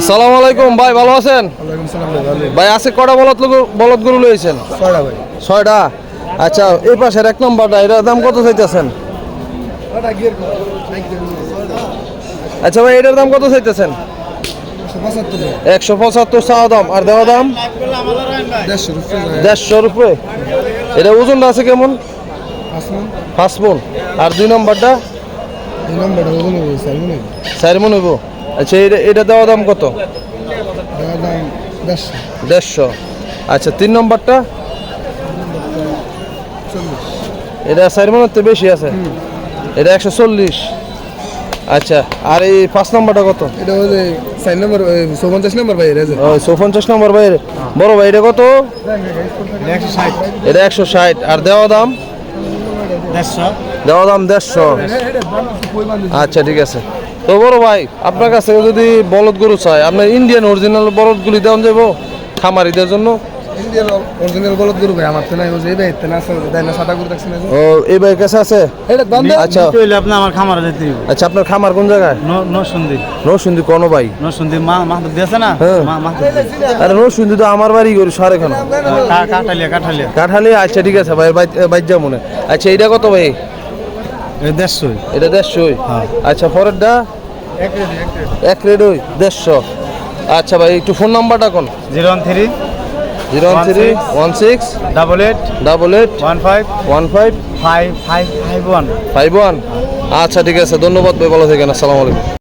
আসসালামু আলাইকুম ভাই ভালো আছেন? ভাই আজকে কটা বলদ বলদ গরু লইছেন? ছয়টা আচ্ছা এই পাশের এক নম্বরটা এটার দাম কত চাইতেছেন? আচ্ছা ভাই এটার দাম কত চাইতেছেন? একশো পঁচাত্তর চাওয়া দাম আর দেওয়া দাম? দেড়শো রুপয়ে এটা ওজনটা আছে কেমন? পাঁচ মন। আর দুই নম্বরটা? চার মন হইব। আচ্ছা এটা এটা দেওয়া দাম কত দেড়শো আচ্ছা তিন নম্বরটা এটা চার মনের তো বেশি আছে এটা একশো চল্লিশ আচ্ছা আর এই পাঁচ নম্বরটা কত এটা চার নম্বর চৌপঞ্চাশ নম্বর ভাই ওই চৌপঞ্চাশ নম্বর ভাই বড় ভাই এটা কত এটা একশো ষাট আর দেওয়া দাম দেওয়া দাম দেড়শো আচ্ছা ঠিক আছে তো বড় ভাই আপনার কাছে যদি বলদ গরু চাই আপনার ইন্ডিয়ান অরিজিনাল বলদগুলি দেওয়া যাব খামারিদের জন্য? ইন্ডিয়ান অরিজিনাল বলদ গরু ভাই আমার তো নাই এই ভাই তেনা আছে দেয় না সাদা গরু দেখছেন ও এই ভাইয়ের কাছে আছে? এটা দাম দে আচ্ছা। হইলে আপনি আমার খামারে যেতে হইব। আচ্ছা আপনার খামার কোন জায়গায়? নরসুন্দি নরসিংদী। কোনো ভাই? নরসুন্দি মা মাহাতো দিয়েছে না? হ্যাঁ। মা মাহাতো আরে নরসিংদী তো আমার বাড়ি গরু সারে খান কাঠালিয়া কাঠালিয়া। কাঠালি আচ্ছা ঠিক আছে ভাই বাইজা মনে আচ্ছা এইটা কত ভাই? দেড়শোই। এটা দেড়শোই। হ্যাঁ। আচ্ছা পরেরটা? এক রেড ওই দেড়শো। আচ্ছা ভাই একটু ফোন নাম্বারটা কোন? Zero one three zero one three one six double eight double eight one five one five five five five one. Five one. আচ্ছা ঠিক আছে ধন্যবাদ ভাই ভালো থাকেন আসসালামু আলাইকুম।